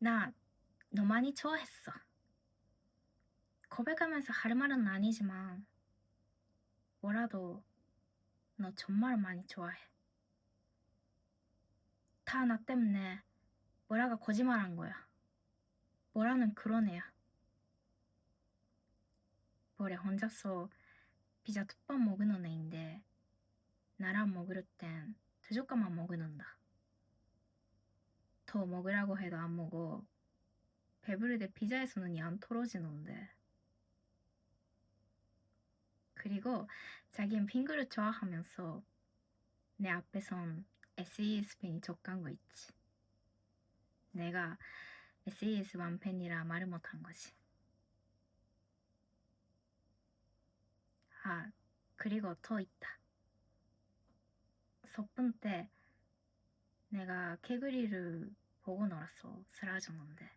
나 너 많이 좋아했어. 고백하면서 할 말은 아니지만 뭐라도 너 정말 많이 좋아해. 다 나 때문에 뭐라가 거짓말한 거야. 뭐라는 그런 애야. 뭐래 혼자서 피자 두 번 먹는 애인데 나랑 먹을 땐두 젓가락만 먹는다. 더 먹으라고 해도 안 먹어. 배부를 때 피자에서 눈이 안 떨어지는데. 그리고 자기는 핑크를 좋아하면서 내 앞에선 SES 팬이 적간 거 있지. 내가 SES 완팬이라 말을 못한 거지. 아, 그리고 더 있다. 서픈 때 내가 개구리를 보고 놀았어. 쓰라졌는데.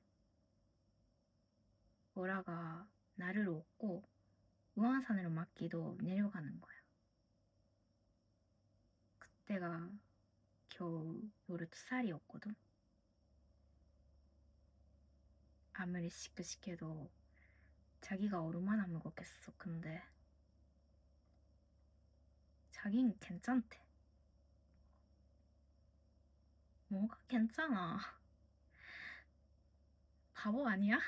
보라가 나를 얻고 우한산으로 맡기도 내려가는 거야. 그때가 겨우 열두 살이었거든. 아무리 시크시켜도 자기가 얼마나 무겁겠어. 근데 자긴 괜찮대. 뭐가 괜찮아. 바보 아니야?